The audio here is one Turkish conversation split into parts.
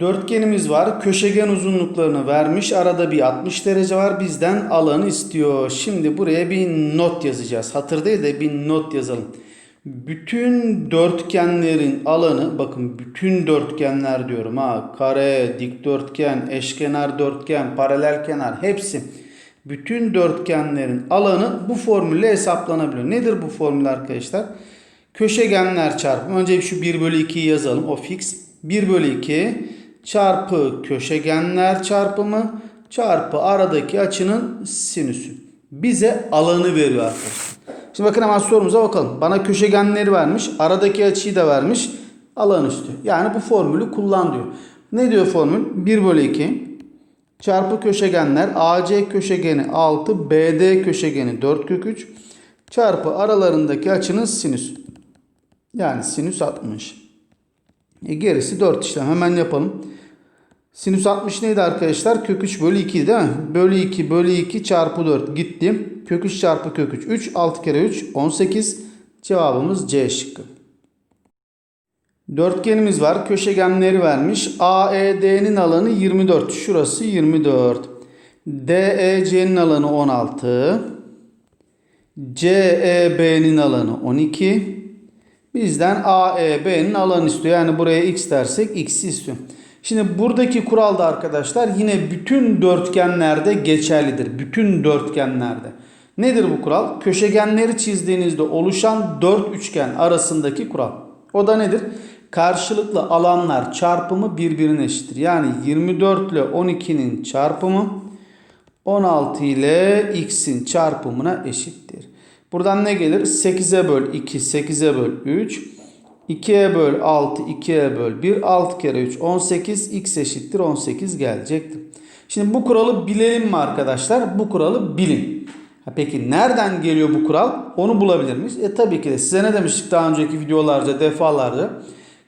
Dörtgenimiz var. Köşegen uzunluklarını vermiş. Arada bir 60 derece var. Bizden alanı istiyor. Şimdi buraya bir not yazacağız. Hatır değil de bir not yazalım. Bütün dörtgenlerin alanı bakın bütün dörtgenler diyorum ha. Kare, dikdörtgen, eşkenar dörtgen, paralel kenar hepsi. Bütün dörtgenlerin alanı bu formülle hesaplanabiliyor. Nedir bu formül arkadaşlar? Köşegenler çarpımı. Önce şu 1 bölü 2'yi yazalım. O fix. 1 bölü 2 çarpı köşegenler çarpımı çarpı aradaki açının sinüsü. Bize alanı veriyor arkadaşlar. Şimdi bakın hemen sorumuza bakalım. Bana köşegenleri vermiş. Aradaki açıyı da vermiş. Alan istiyor. Yani bu formülü kullan diyor. Ne diyor formül? 1 bölü 2 çarpı köşegenler AC köşegeni 6 BD köşegeni 4 kök 3 çarpı aralarındaki açının sinüs. Yani sinüs 60. E gerisi 4 işlem. Hemen yapalım. Sinüs 60 neydi arkadaşlar? Kök 3 bölü 2 değil mi? Bölü 2 bölü 2 çarpı 4 gitti. Kök 3 çarpı kök 3. 3 6 kere 3 18. Cevabımız C şıkkı. Dörtgenimiz var. Köşegenleri vermiş. AED'nin alanı 24. Şurası 24. DEC'nin alanı 16. CEB'nin alanı 12. Bizden AEB'nin alanı istiyor. Yani buraya x dersek x'i istiyor. Şimdi buradaki kural da arkadaşlar yine bütün dörtgenlerde geçerlidir. Bütün dörtgenlerde. Nedir bu kural? Köşegenleri çizdiğinizde oluşan dört üçgen arasındaki kural. O da nedir? Karşılıklı alanlar çarpımı birbirine eşittir. Yani 24 ile 12'nin çarpımı 16 ile x'in çarpımına eşittir. Buradan ne gelir? 8'e böl 2, 8'e böl 3. 2'ye böl 6, 2'ye böl 1. 6 kere 3, 18. x eşittir 18 gelecektir. Şimdi bu kuralı bilelim mi arkadaşlar? Bu kuralı bilin. Peki nereden geliyor bu kural? Onu bulabilir miyiz? E tabii ki de size ne demiştik daha önceki videolarda defalarca.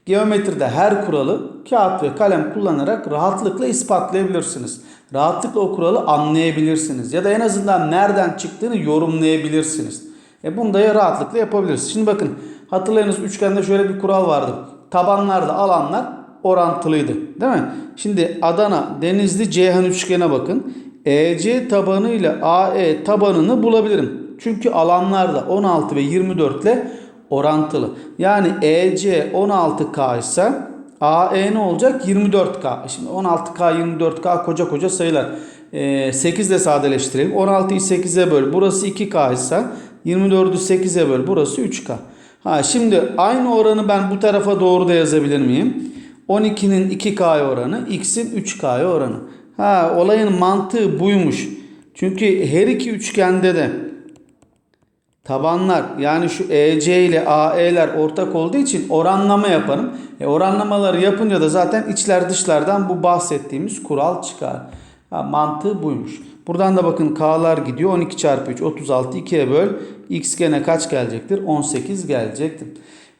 Geometride her kuralı kağıt ve kalem kullanarak rahatlıkla ispatlayabilirsiniz. Rahatlıkla o kuralı anlayabilirsiniz. Ya da en azından nereden çıktığını yorumlayabilirsiniz. E bunu da rahatlıkla yapabiliriz. Şimdi bakın hatırlayınız üçgende şöyle bir kural vardı. Tabanlarda alanlar orantılıydı. Değil mi? Şimdi Adana, Denizli, Ceyhan üçgene bakın. EC tabanı ile AE tabanını bulabilirim. Çünkü alanlar da 16 ve 24 ile orantılı. Yani EC 16K ise AE ne olacak? 24K. Şimdi 16K 24K koca koca sayılar. Ee, 8 ile sadeleştirelim. 16'yı 8'e böl. Burası 2K ise 24'ü 8'e böl. Burası 3K. Ha şimdi aynı oranı ben bu tarafa doğru da yazabilir miyim? 12'nin 2K oranı, X'in 3K oranı. Ha olayın mantığı buymuş. Çünkü her iki üçgende de tabanlar yani şu EC ile AE'ler ortak olduğu için oranlama yaparım. E, oranlamaları yapınca da zaten içler dışlardan bu bahsettiğimiz kural çıkar. Ha, mantığı buymuş. Buradan da bakın K'lar gidiyor. 12 çarpı 3 36 2'ye böl. X gene kaç gelecektir? 18 gelecektir.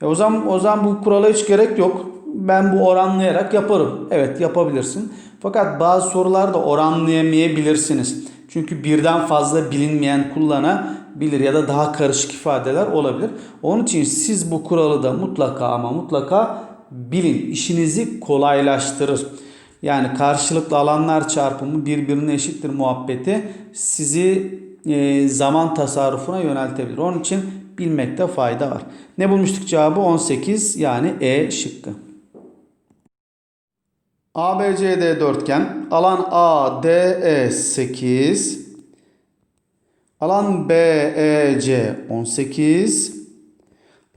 E o zaman o zaman bu kurala hiç gerek yok. Ben bu oranlayarak yaparım. Evet yapabilirsin. Fakat bazı sorularda oranlayamayabilirsiniz. Çünkü birden fazla bilinmeyen kullanabilir ya da daha karışık ifadeler olabilir. Onun için siz bu kuralı da mutlaka ama mutlaka bilin. İşinizi kolaylaştırır. Yani karşılıklı alanlar çarpımı birbirine eşittir muhabbeti sizi e, zaman tasarrufuna yöneltebilir. Onun için bilmekte fayda var. Ne bulmuştuk cevabı? 18 yani E şıkkı. ABCD dörtgen. Alan ADE 8. Alan BEC 18.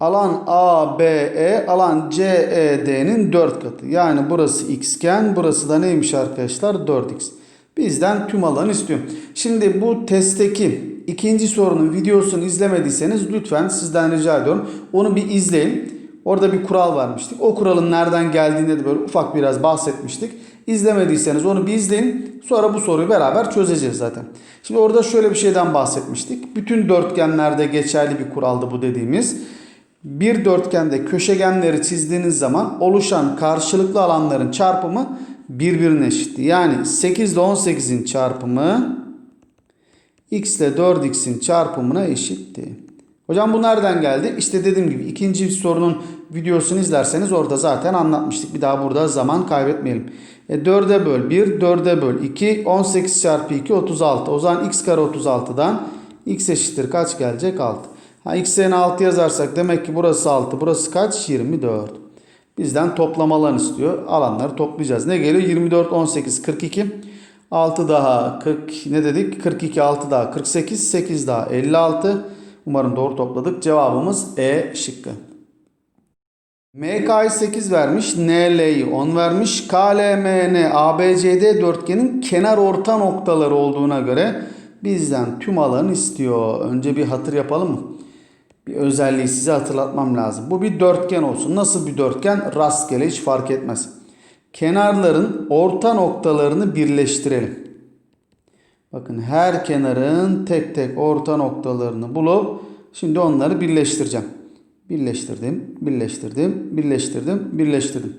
Alan ABE, alan CED'nin 4 katı. Yani burası x'ken burası da neymiş arkadaşlar? 4x. Bizden tüm alanı istiyor. Şimdi bu testteki ikinci sorunun videosunu izlemediyseniz lütfen sizden rica ediyorum. Onu bir izleyin. Orada bir kural vermiştik. O kuralın nereden geldiğinde de böyle ufak biraz bahsetmiştik. İzlemediyseniz onu bir izleyin. Sonra bu soruyu beraber çözeceğiz zaten. Şimdi orada şöyle bir şeyden bahsetmiştik. Bütün dörtgenlerde geçerli bir kuraldı bu dediğimiz. Bir dörtgende köşegenleri çizdiğiniz zaman oluşan karşılıklı alanların çarpımı birbirine eşitti. Yani 8 ile 18'in çarpımı x ile 4x'in çarpımına eşitti. Hocam bu nereden geldi? İşte dediğim gibi ikinci sorunun videosunu izlerseniz orada zaten anlatmıştık. Bir daha burada zaman kaybetmeyelim. E 4'e böl 1, 4'e böl 2, 18 çarpı 2, 36. O zaman x kare 36'dan x eşittir kaç gelecek? 6. Ha x yerine 6 yazarsak demek ki burası 6, burası kaç? 24. Bizden toplamalarını istiyor. Alanları toplayacağız. Ne geliyor? 24, 18, 42. 6 daha 40 ne dedik? 42, 6 daha 48, 8 daha 56. Umarım doğru topladık. Cevabımız E şıkkı. MK'yı 8 vermiş. NL'yi 10 vermiş. KLMN ABCD dörtgenin kenar orta noktaları olduğuna göre bizden tüm alanı istiyor. Önce bir hatır yapalım mı? Bir özelliği size hatırlatmam lazım. Bu bir dörtgen olsun. Nasıl bir dörtgen? Rastgele hiç fark etmez. Kenarların orta noktalarını birleştirelim. Bakın her kenarın tek tek orta noktalarını bulup şimdi onları birleştireceğim. Birleştirdim, birleştirdim, birleştirdim, birleştirdim.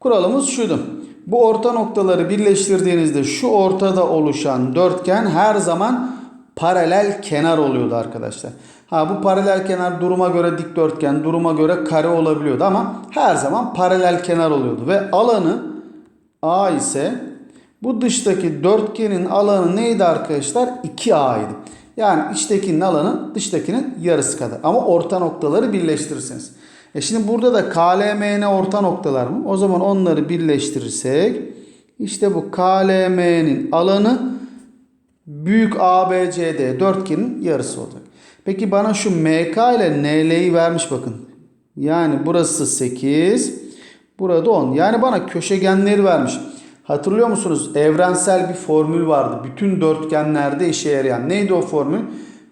Kuralımız şuydu. Bu orta noktaları birleştirdiğinizde şu ortada oluşan dörtgen her zaman paralel kenar oluyordu arkadaşlar. Ha bu paralel kenar duruma göre dikdörtgen, duruma göre kare olabiliyordu ama her zaman paralel kenar oluyordu ve alanı A ise bu dıştaki dörtgenin alanı neydi arkadaşlar? 2A'ydı. Yani içtekinin alanı dıştakinin yarısı kadar. Ama orta noktaları birleştirirseniz. E şimdi burada da KLMN orta noktalar mı? O zaman onları birleştirirsek işte bu KLM'nin alanı büyük ABCD dörtgenin yarısı olacak. Peki bana şu MK ile NL'yi vermiş bakın. Yani burası 8, burada 10. Yani bana köşegenleri vermiş. Hatırlıyor musunuz? Evrensel bir formül vardı. Bütün dörtgenlerde işe yarayan. Neydi o formül?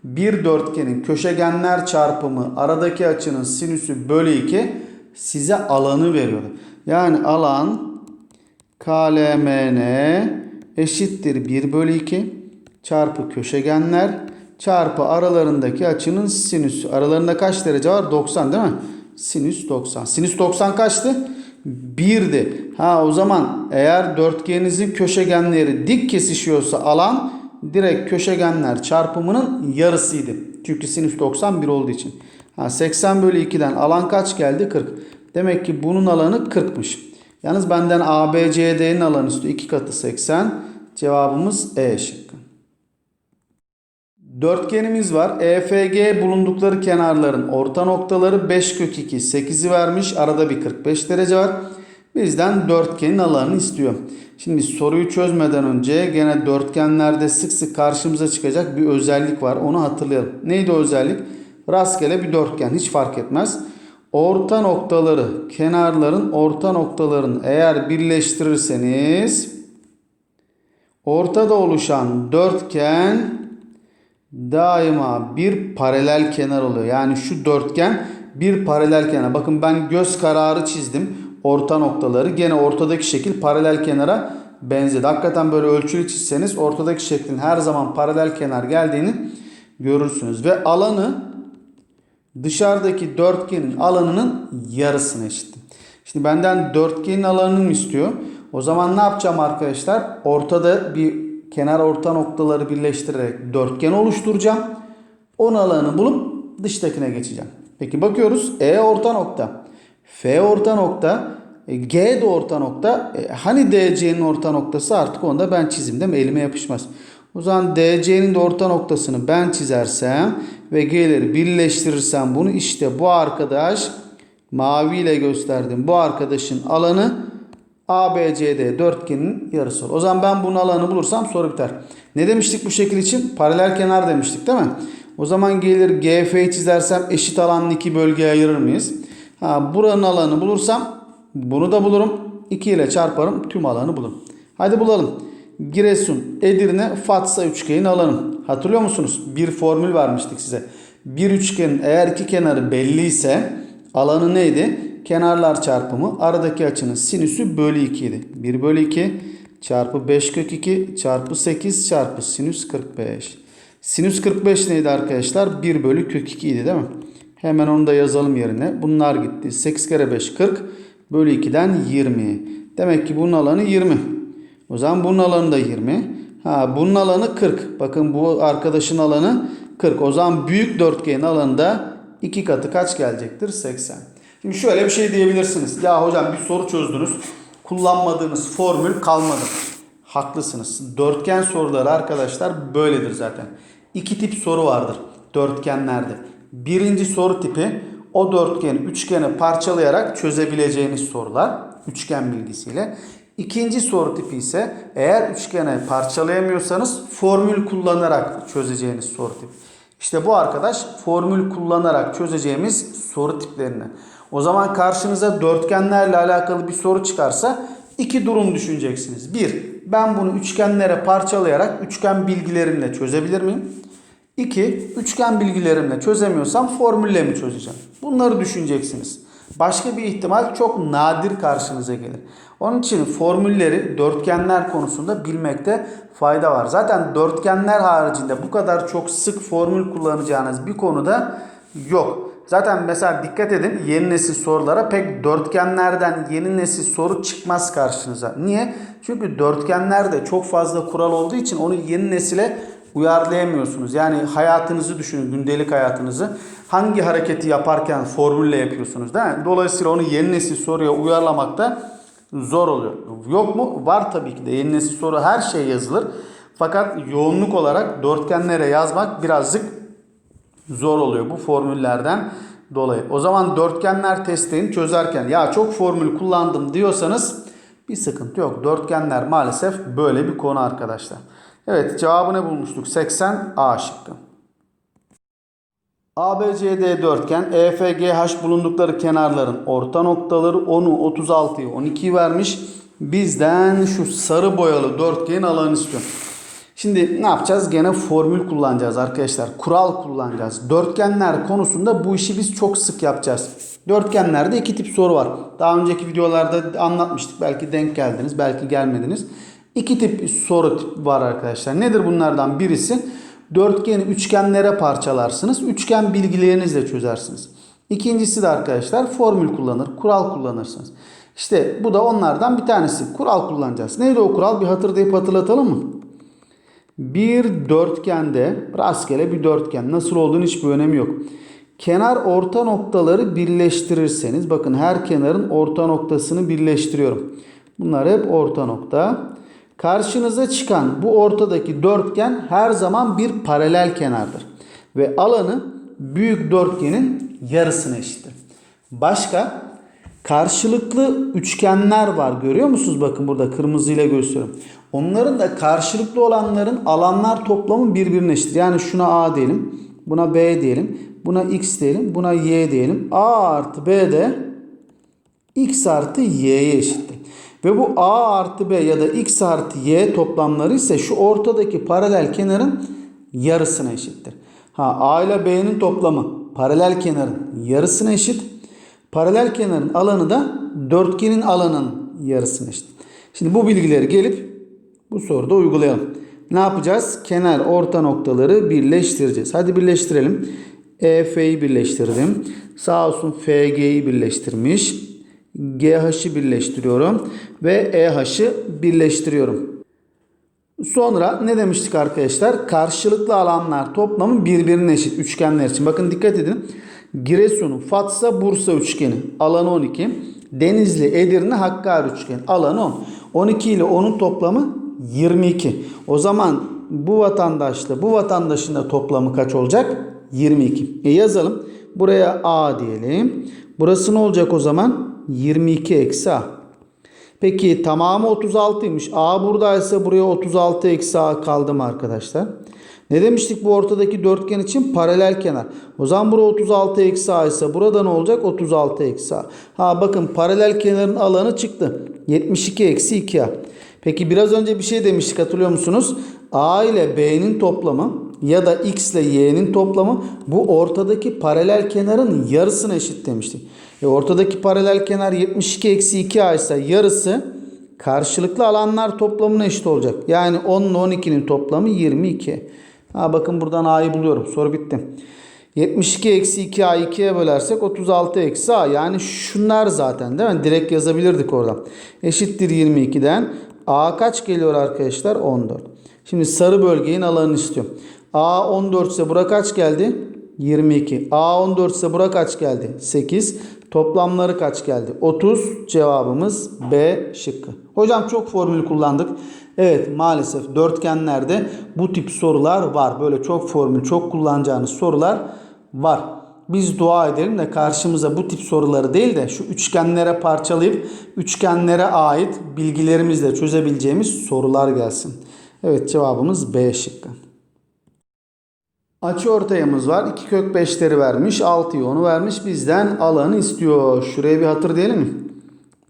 Bir dörtgenin köşegenler çarpımı aradaki açının sinüsü bölü 2 size alanı veriyordu. Yani alan KLMN eşittir 1 bölü 2 çarpı köşegenler çarpı aralarındaki açının sinüsü. Aralarında kaç derece var? 90 değil mi? Sinüs 90. Sinüs 90 kaçtı? 1'di. Ha o zaman eğer dörtgeninizin köşegenleri dik kesişiyorsa alan direkt köşegenler çarpımının yarısıydı. Çünkü sinüs 90 1 olduğu için. Ha 80 bölü 2'den alan kaç geldi? 40. Demek ki bunun alanı 40'mış. Yalnız benden ABCD'nin alanı istiyor. 2 katı 80. Cevabımız E şıkkı. Dörtgenimiz var. EFG bulundukları kenarların orta noktaları 5 kök 2 8'i vermiş. Arada bir 45 derece var. Bizden dörtgenin alanını istiyor. Şimdi soruyu çözmeden önce gene dörtgenlerde sık sık karşımıza çıkacak bir özellik var. Onu hatırlayalım. Neydi o özellik? Rastgele bir dörtgen hiç fark etmez. Orta noktaları, kenarların orta noktalarını eğer birleştirirseniz ortada oluşan dörtgen daima bir paralel kenar oluyor. Yani şu dörtgen bir paralel kenar. Bakın ben göz kararı çizdim. Orta noktaları. Gene ortadaki şekil paralel kenara benzedi. Hakikaten böyle ölçülü çizseniz ortadaki şeklin her zaman paralel kenar geldiğini görürsünüz. Ve alanı dışarıdaki dörtgenin alanının yarısına eşit. Şimdi benden dörtgenin alanını istiyor? O zaman ne yapacağım arkadaşlar? Ortada bir kenar orta noktaları birleştirerek dörtgen oluşturacağım. Onun alanını bulup dıştakine geçeceğim. Peki bakıyoruz. E orta nokta. F orta nokta. e, G de orta nokta. E, hani DC'nin orta noktası artık onu da ben çizeyim değil mi? Elime yapışmaz. O zaman DC'nin de orta noktasını ben çizersem ve G'leri birleştirirsem bunu işte bu arkadaş maviyle gösterdim. Bu arkadaşın alanı ABCD dörtgenin yarısı olur. O zaman ben bunun alanını bulursam soru biter. Ne demiştik bu şekil için? Paralel kenar demiştik değil mi? O zaman gelir GF'yi çizersem eşit alanlı iki bölgeye ayırır mıyız? Ha, buranın alanını bulursam bunu da bulurum. 2 ile çarparım tüm alanı bulurum. Hadi bulalım. Giresun, Edirne, Fatsa üçgenin alanı. Hatırlıyor musunuz? Bir formül vermiştik size. Bir üçgenin eğer iki kenarı belliyse alanı neydi? Kenarlar çarpımı aradaki açının sinüsü bölü 2 idi. 1 bölü 2 çarpı 5 kök 2 çarpı 8 çarpı sinüs 45. Sinüs 45 neydi arkadaşlar? 1 bölü kök 2 idi değil mi? Hemen onu da yazalım yerine. Bunlar gitti. 8 kere 5 40 bölü 2'den 20. Demek ki bunun alanı 20. O zaman bunun alanı da 20. Ha bunun alanı 40. Bakın bu arkadaşın alanı 40. O zaman büyük dörtgenin alanında 2 katı kaç gelecektir? 80. Şimdi şöyle bir şey diyebilirsiniz. Ya hocam bir soru çözdünüz. Kullanmadığınız formül kalmadı. Haklısınız. Dörtgen soruları arkadaşlar böyledir zaten. İki tip soru vardır dörtgenlerde. Birinci soru tipi o dörtgeni üçgene parçalayarak çözebileceğiniz sorular üçgen bilgisiyle. İkinci soru tipi ise eğer üçgene parçalayamıyorsanız formül kullanarak çözeceğiniz soru tipi. İşte bu arkadaş formül kullanarak çözeceğimiz soru tiplerinden. O zaman karşınıza dörtgenlerle alakalı bir soru çıkarsa iki durum düşüneceksiniz. Bir, ben bunu üçgenlere parçalayarak üçgen bilgilerimle çözebilir miyim? İki, üçgen bilgilerimle çözemiyorsam formülle mi çözeceğim? Bunları düşüneceksiniz. Başka bir ihtimal çok nadir karşınıza gelir. Onun için formülleri dörtgenler konusunda bilmekte fayda var. Zaten dörtgenler haricinde bu kadar çok sık formül kullanacağınız bir konuda yok. Zaten mesela dikkat edin yeni nesil sorulara pek dörtgenlerden yeni nesil soru çıkmaz karşınıza. Niye? Çünkü dörtgenlerde çok fazla kural olduğu için onu yeni nesile uyarlayamıyorsunuz. Yani hayatınızı düşünün, gündelik hayatınızı. Hangi hareketi yaparken formülle yapıyorsunuz değil mi? Dolayısıyla onu yeni nesil soruya uyarlamakta zor oluyor. Yok mu? Var tabii ki de. Yeni nesil soru her şey yazılır. Fakat yoğunluk olarak dörtgenlere yazmak birazcık zor oluyor bu formüllerden dolayı. O zaman dörtgenler testini çözerken ya çok formül kullandım diyorsanız bir sıkıntı yok. Dörtgenler maalesef böyle bir konu arkadaşlar. Evet cevabını bulmuştuk. 80 A şıkkı. ABCD dörtgen EFGH bulundukları kenarların orta noktaları 10'u 36'yı 12'yi vermiş. Bizden şu sarı boyalı dörtgenin alanı istiyor. Şimdi ne yapacağız? Gene formül kullanacağız arkadaşlar. Kural kullanacağız. Dörtgenler konusunda bu işi biz çok sık yapacağız. Dörtgenlerde iki tip soru var. Daha önceki videolarda anlatmıştık. Belki denk geldiniz, belki gelmediniz. İki tip soru tip var arkadaşlar. Nedir bunlardan birisi? Dörtgeni üçgenlere parçalarsınız. Üçgen bilgilerinizle çözersiniz. İkincisi de arkadaşlar formül kullanır, kural kullanırsınız. İşte bu da onlardan bir tanesi. Kural kullanacağız. Neydi o kural? Bir hatırlayıp hatırlatalım mı? Bir dörtgende rastgele bir dörtgen nasıl olduğunu hiçbir önemi yok. Kenar orta noktaları birleştirirseniz bakın her kenarın orta noktasını birleştiriyorum. Bunlar hep orta nokta. Karşınıza çıkan bu ortadaki dörtgen her zaman bir paralel kenardır. Ve alanı büyük dörtgenin yarısına eşittir. Başka karşılıklı üçgenler var. Görüyor musunuz? Bakın burada kırmızıyla gösteriyorum. Onların da karşılıklı olanların alanlar toplamı birbirine eşittir. Yani şuna A diyelim. Buna B diyelim. Buna X diyelim. Buna Y diyelim. A artı B de X artı Y'ye eşittir. Ve bu A artı B ya da X artı Y toplamları ise şu ortadaki paralel kenarın yarısına eşittir. Ha A ile B'nin toplamı paralel kenarın yarısına eşit. Paralel kenarın alanı da dörtgenin alanının yarısına eşit. Şimdi bu bilgileri gelip bu soruda uygulayalım. Ne yapacağız? Kenar orta noktaları birleştireceğiz. Hadi birleştirelim. EF'yi birleştirdim. Sağ olsun FG'yi birleştirmiş. GH'ı birleştiriyorum. Ve EH'ı birleştiriyorum. Sonra ne demiştik arkadaşlar? Karşılıklı alanlar toplamı birbirine eşit üçgenler için. Bakın dikkat edin. Giresun'un Fatsa Bursa üçgeni alanı 12. Denizli Edirne Hakkari üçgeni alanı 10. 12 ile 10'un toplamı 22. O zaman bu vatandaşla bu vatandaşın da toplamı kaç olacak? 22. E yazalım. Buraya A diyelim. Burası ne olacak o zaman? 22 eksi A. Peki tamamı 36'ymış. A buradaysa buraya 36 eksi A kaldı mı arkadaşlar? Ne demiştik bu ortadaki dörtgen için? Paralel kenar. O zaman bura 36 eksi A ise burada ne olacak? 36 eksi A. Ha bakın paralel kenarın alanı çıktı. 72 eksi 2A. Peki biraz önce bir şey demiştik hatırlıyor musunuz? A ile B'nin toplamı ya da X ile Y'nin toplamı bu ortadaki paralel kenarın yarısına eşit demiştik. E ortadaki paralel kenar 72 eksi 2A ise yarısı karşılıklı alanlar toplamına eşit olacak. Yani 10 ile 12'nin toplamı 22. Ha bakın buradan A'yı buluyorum. Soru bitti. 72 eksi 2A 2'ye bölersek 36 eksi A. Yani şunlar zaten değil mi? Direkt yazabilirdik oradan. Eşittir 22'den. A kaç geliyor arkadaşlar? 14. Şimdi sarı bölgenin alanını istiyorum. A 14 ise bura kaç geldi? 22. A 14 ise bura kaç geldi? 8. Toplamları kaç geldi? 30 cevabımız B şıkkı. Hocam çok formül kullandık. Evet maalesef dörtgenlerde bu tip sorular var. Böyle çok formül çok kullanacağınız sorular var. Biz dua edelim de karşımıza bu tip soruları değil de şu üçgenlere parçalayıp üçgenlere ait bilgilerimizle çözebileceğimiz sorular gelsin. Evet cevabımız B şıkkı. Açı ortayımız var. 2 kök 5'leri vermiş. 6'yı onu vermiş. Bizden alanı istiyor. Şuraya bir hatır diyelim mi?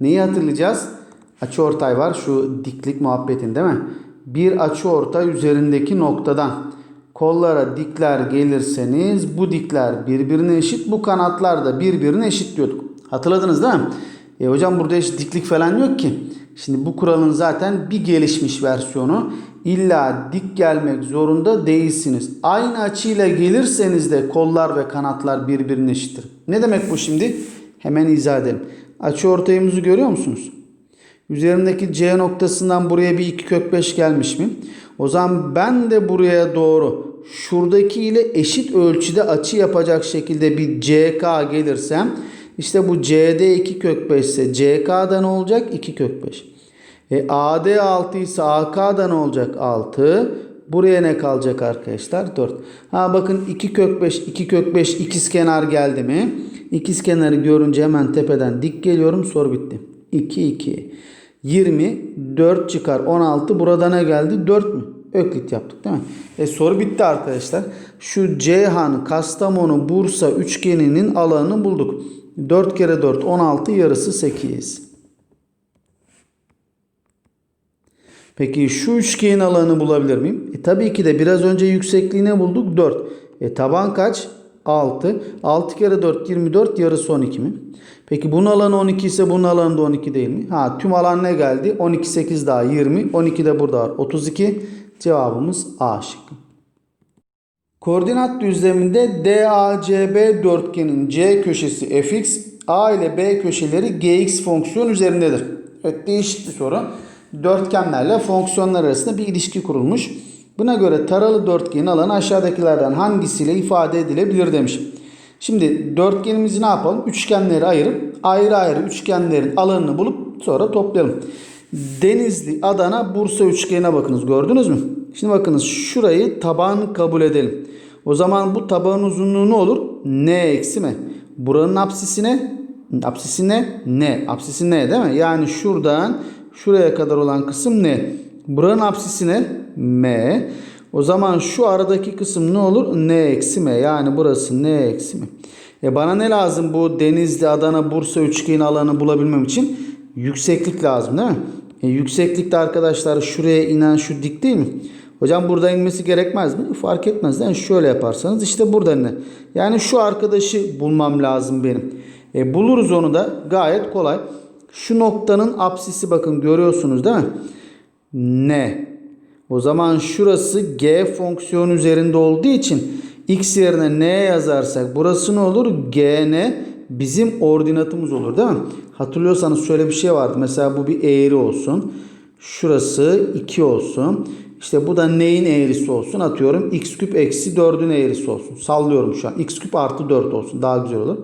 Neyi hatırlayacağız? Açı ortay var. Şu diklik muhabbetin değil mi? Bir açı ortay üzerindeki noktadan kollara dikler gelirseniz bu dikler birbirine eşit. Bu kanatlar da birbirine eşit diyorduk. Hatırladınız değil mi? E hocam burada hiç diklik falan yok ki. Şimdi bu kuralın zaten bir gelişmiş versiyonu. İlla dik gelmek zorunda değilsiniz. Aynı açıyla gelirseniz de kollar ve kanatlar birbirine eşittir. Ne demek bu şimdi? Hemen izah edelim. Açı ortayımızı görüyor musunuz? Üzerindeki C noktasından buraya bir 2 kök 5 gelmiş mi? O zaman ben de buraya doğru şuradaki ile eşit ölçüde açı yapacak şekilde bir CK gelirsem işte bu CD 2 kök 5 ise CK'da ne olacak? 2 kök 5. E AD 6 ise AK'da ne olacak? 6. Buraya ne kalacak arkadaşlar? 4. Ha bakın 2 kök 5, 2 kök 5 ikiz kenar geldi mi? İkiz kenarı görünce hemen tepeden dik geliyorum. Soru bitti. 2, 2. 20, 4 çıkar. 16. Burada ne geldi? 4 mü? Öklit yaptık değil mi? E soru bitti arkadaşlar. Şu Ceyhan, Kastamonu, Bursa üçgeninin alanını bulduk. 4 kere 4 16 yarısı 8. Peki şu üçgenin alanını bulabilir miyim? E tabii ki de biraz önce yüksekliğine bulduk 4. E taban kaç? 6. 6 kere 4 24 yarısı 12 mi? Peki bunun alanı 12 ise bunun alanı da 12 değil mi? Ha tüm alan ne geldi? 12 8 daha 20. 12 de burada var. 32. Cevabımız A şıkkı. Koordinat düzleminde DACB dörtgenin C köşesi fx, A ile B köşeleri gx fonksiyon üzerindedir. Evet değişik bir soru. Dörtgenlerle fonksiyonlar arasında bir ilişki kurulmuş. Buna göre taralı dörtgenin alanı aşağıdakilerden hangisiyle ifade edilebilir demiş. Şimdi dörtgenimizi ne yapalım? Üçgenleri ayırıp ayrı ayrı üçgenlerin alanını bulup sonra toplayalım. Denizli, Adana, Bursa üçgenine bakınız. Gördünüz mü? Şimdi bakınız şurayı taban kabul edelim. O zaman bu tabanın uzunluğu ne olur? N eksi mi? Buranın apsisine apsisine ne? Apsisi ne değil mi? Yani şuradan şuraya kadar olan kısım ne? Buranın apsisine m. O zaman şu aradaki kısım ne olur? N eksi m. Yani burası n eksi m. E bana ne lazım bu Denizli, Adana, Bursa üçgeni alanı bulabilmem için? Yükseklik lazım değil mi? E yükseklikte arkadaşlar şuraya inen şu dik değil mi? Hocam burada inmesi gerekmez mi? Fark etmez. Yani şöyle yaparsanız işte burada ne? Yani şu arkadaşı bulmam lazım benim. E buluruz onu da gayet kolay. Şu noktanın apsisi bakın görüyorsunuz değil mi? Ne? O zaman şurası g fonksiyon üzerinde olduğu için x yerine n yazarsak burası ne olur? gn bizim ordinatımız olur değil mi? Hatırlıyorsanız şöyle bir şey vardı. Mesela bu bir eğri olsun. Şurası 2 olsun. İşte bu da neyin eğrisi olsun? Atıyorum x küp eksi 4'ün eğrisi olsun. Sallıyorum şu an. x küp artı 4 olsun. Daha güzel olur.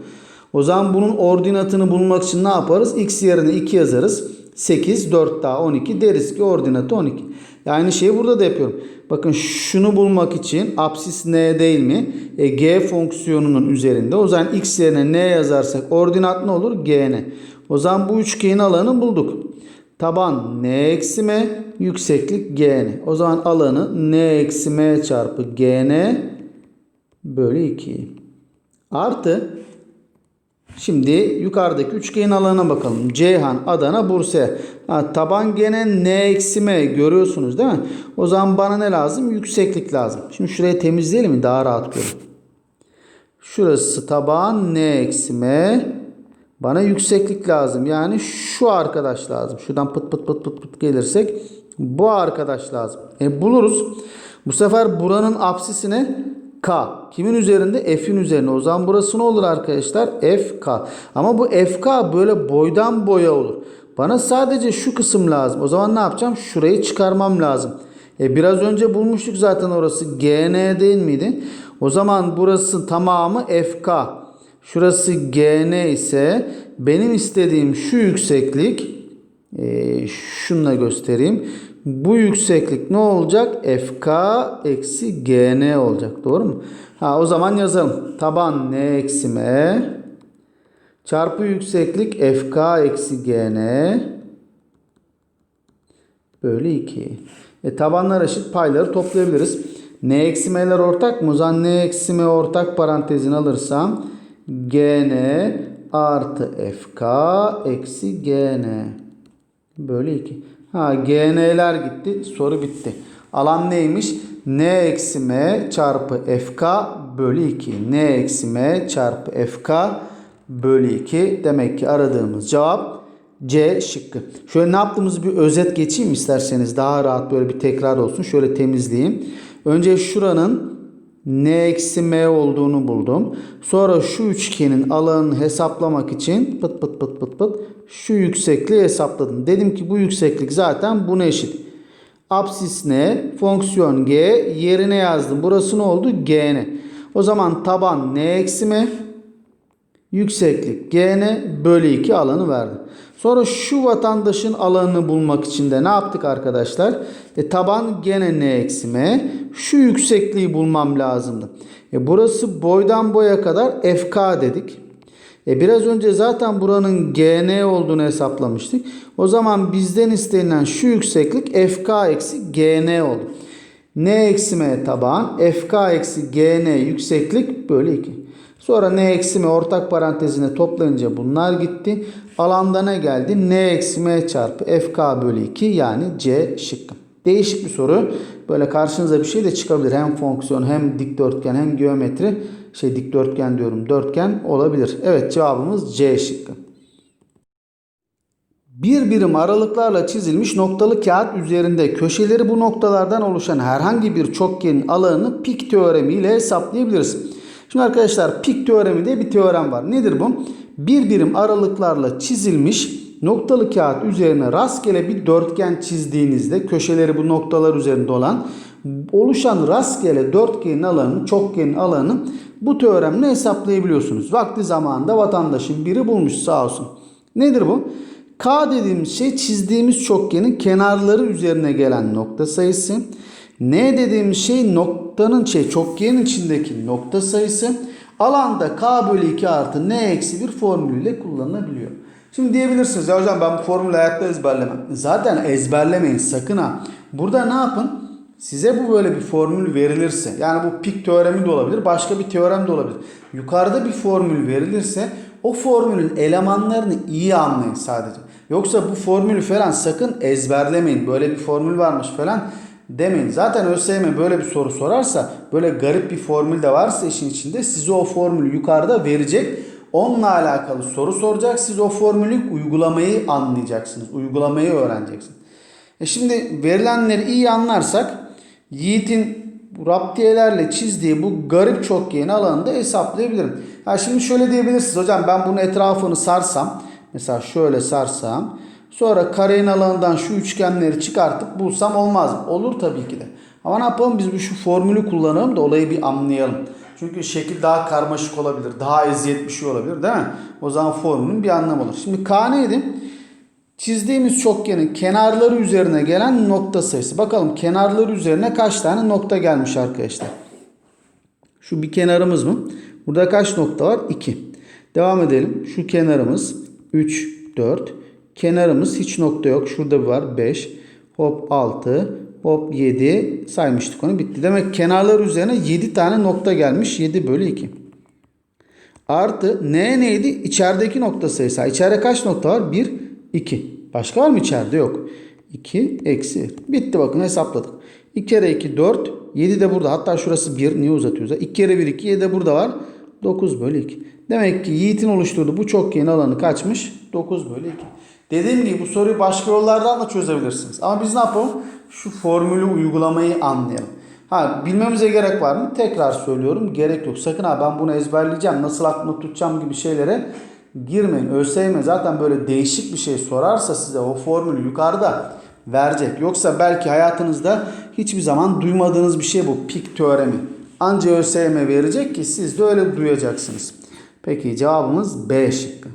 O zaman bunun ordinatını bulmak için ne yaparız? x yerine 2 yazarız. 8, 4 daha 12 deriz ki ordinatı 12. Yani şeyi burada da yapıyorum. Bakın şunu bulmak için apsis n değil mi? E, g fonksiyonunun üzerinde. O zaman x yerine n yazarsak ordinat ne olur? gn. O zaman bu üçgenin alanı bulduk. Taban n eksi m, yükseklik gn. O zaman alanı n eksi m çarpı gn bölü 2. Artı Şimdi yukarıdaki üçgenin alanına bakalım. Ceyhan, Adana, Bursa. Ha, taban gene n eksi m görüyorsunuz değil mi? O zaman bana ne lazım? Yükseklik lazım. Şimdi şurayı temizleyelim mi? Daha rahat görün. Şurası taban n eksi m. Bana yükseklik lazım. Yani şu arkadaş lazım. Şuradan pıt pıt pıt pıt pıt gelirsek bu arkadaş lazım. E buluruz. Bu sefer buranın apsisine K. Kimin üzerinde? F'in üzerine. O zaman burası ne olur arkadaşlar? FK. Ama bu FK böyle boydan boya olur. Bana sadece şu kısım lazım. O zaman ne yapacağım? Şurayı çıkarmam lazım. E biraz önce bulmuştuk zaten orası GN değil miydi? O zaman burası tamamı FK. Şurası GN ise benim istediğim şu yükseklik e, şununla göstereyim. Bu yükseklik ne olacak? FK eksi GN olacak. Doğru mu? Ha o zaman yazalım. Taban N eksi M çarpı yükseklik FK eksi GN bölü 2. E, tabanlar eşit payları toplayabiliriz. N eksi M'ler ortak mı? O zaman N eksi M ortak parantezini alırsam GN artı FK eksi GN bölü 2. Ha GN'ler gitti. Soru bitti. Alan neymiş? N eksi M çarpı FK bölü 2. N eksi M çarpı FK bölü 2. Demek ki aradığımız cevap C şıkkı. Şöyle ne yaptığımızı bir özet geçeyim isterseniz. Daha rahat böyle bir tekrar olsun. Şöyle temizleyeyim. Önce şuranın n eksi m olduğunu buldum. Sonra şu üçgenin alanını hesaplamak için pıt pıt pıt pıt pıt şu yüksekliği hesapladım. Dedim ki bu yükseklik zaten buna eşit. Apsis ne? Fonksiyon g yerine yazdım. Burası ne oldu? gn. O zaman taban n eksi m yükseklik gn bölü 2 alanı verdi. Sonra şu vatandaşın alanını bulmak için de ne yaptık arkadaşlar? E, taban gene n eksi m. Şu yüksekliği bulmam lazımdı. E, burası boydan boya kadar fk dedik. E, biraz önce zaten buranın gn olduğunu hesaplamıştık. O zaman bizden istenilen şu yükseklik fk eksi gn oldu. n eksi m taban fk eksi gn yükseklik bölü 2. Sonra n eksi m ortak parantezine toplayınca bunlar gitti. Alanda ne geldi? n eksi m çarpı fk bölü 2 yani c şıkkı. Değişik bir soru. Böyle karşınıza bir şey de çıkabilir. Hem fonksiyon hem dikdörtgen hem geometri. Şey dikdörtgen diyorum dörtgen olabilir. Evet cevabımız C şıkkı. Bir birim aralıklarla çizilmiş noktalı kağıt üzerinde köşeleri bu noktalardan oluşan herhangi bir çokgenin alanını pik teoremi ile hesaplayabiliriz. Şimdi arkadaşlar pik teoremi diye bir teorem var. Nedir bu? Bir birim aralıklarla çizilmiş noktalı kağıt üzerine rastgele bir dörtgen çizdiğinizde köşeleri bu noktalar üzerinde olan oluşan rastgele dörtgenin alanını, çokgenin alanını bu teoremle hesaplayabiliyorsunuz. Vakti zamanında vatandaşın biri bulmuş sağ olsun. Nedir bu? K dediğimiz şey çizdiğimiz çokgenin kenarları üzerine gelen nokta sayısı. N dediğimiz şey noktanın şey çokgenin içindeki nokta sayısı. Alanda K bölü 2 artı N eksi 1 formülüyle kullanılabiliyor. Şimdi diyebilirsiniz ya hocam ben bu formülü hayatta ezberlemem. Zaten ezberlemeyin sakın ha. Burada ne yapın? Size bu böyle bir formül verilirse yani bu pik teoremi de olabilir başka bir teorem de olabilir. Yukarıda bir formül verilirse o formülün elemanlarını iyi anlayın sadece. Yoksa bu formülü falan sakın ezberlemeyin. Böyle bir formül varmış falan demeyin. Zaten ÖSYM böyle bir soru sorarsa böyle garip bir formül de varsa işin içinde size o formülü yukarıda verecek. Onunla alakalı soru soracak. Siz o formülü uygulamayı anlayacaksınız. Uygulamayı öğreneceksiniz. E şimdi verilenleri iyi anlarsak Yiğit'in raptiyelerle çizdiği bu garip çokgen alanında hesaplayabilirim. Ha şimdi şöyle diyebilirsiniz. Hocam ben bunun etrafını sarsam. Mesela şöyle sarsam. Sonra karenin alanından şu üçgenleri çıkartıp bulsam olmaz mı? Olur tabii ki de. Ama ne yapalım biz bu şu formülü kullanalım da olayı bir anlayalım. Çünkü şekil daha karmaşık olabilir. Daha eziyet bir şey olabilir değil mi? O zaman formülün bir anlamı olur. Şimdi K neydi? Çizdiğimiz çokgenin kenarları üzerine gelen nokta sayısı. Bakalım kenarları üzerine kaç tane nokta gelmiş arkadaşlar. Şu bir kenarımız mı? Burada kaç nokta var? 2. Devam edelim. Şu kenarımız 3, 4. Kenarımız hiç nokta yok. Şurada var 5. Hop 6. Hop 7. Saymıştık onu. Bitti. Demek kenarlar üzerine 7 tane nokta gelmiş. 7 bölü 2. Artı ne neydi? İçerideki nokta sayısı. İçeride kaç nokta var? 1, 2. Başka var mı içeride? Yok. 2 eksi. Bitti bakın hesapladık. 2 kere 2 4. 7 de burada. Hatta şurası 1. Niye uzatıyoruz? 2 kere 1 2. 7 de burada var. 9 bölü 2. Demek ki Yiğit'in oluşturduğu bu çokgenin alanı kaçmış? 9 bölü 2. Dediğim gibi bu soruyu başka yollardan da çözebilirsiniz. Ama biz ne yapalım? Şu formülü uygulamayı anlayalım. Ha bilmemize gerek var mı? Tekrar söylüyorum. Gerek yok. Sakın ha ben bunu ezberleyeceğim. Nasıl aklımda tutacağım gibi şeylere girmeyin. ÖSYM zaten böyle değişik bir şey sorarsa size o formülü yukarıda verecek. Yoksa belki hayatınızda hiçbir zaman duymadığınız bir şey bu pik teoremi. Anca ÖSYM verecek ki siz de öyle duyacaksınız. Peki cevabımız B şıkkı.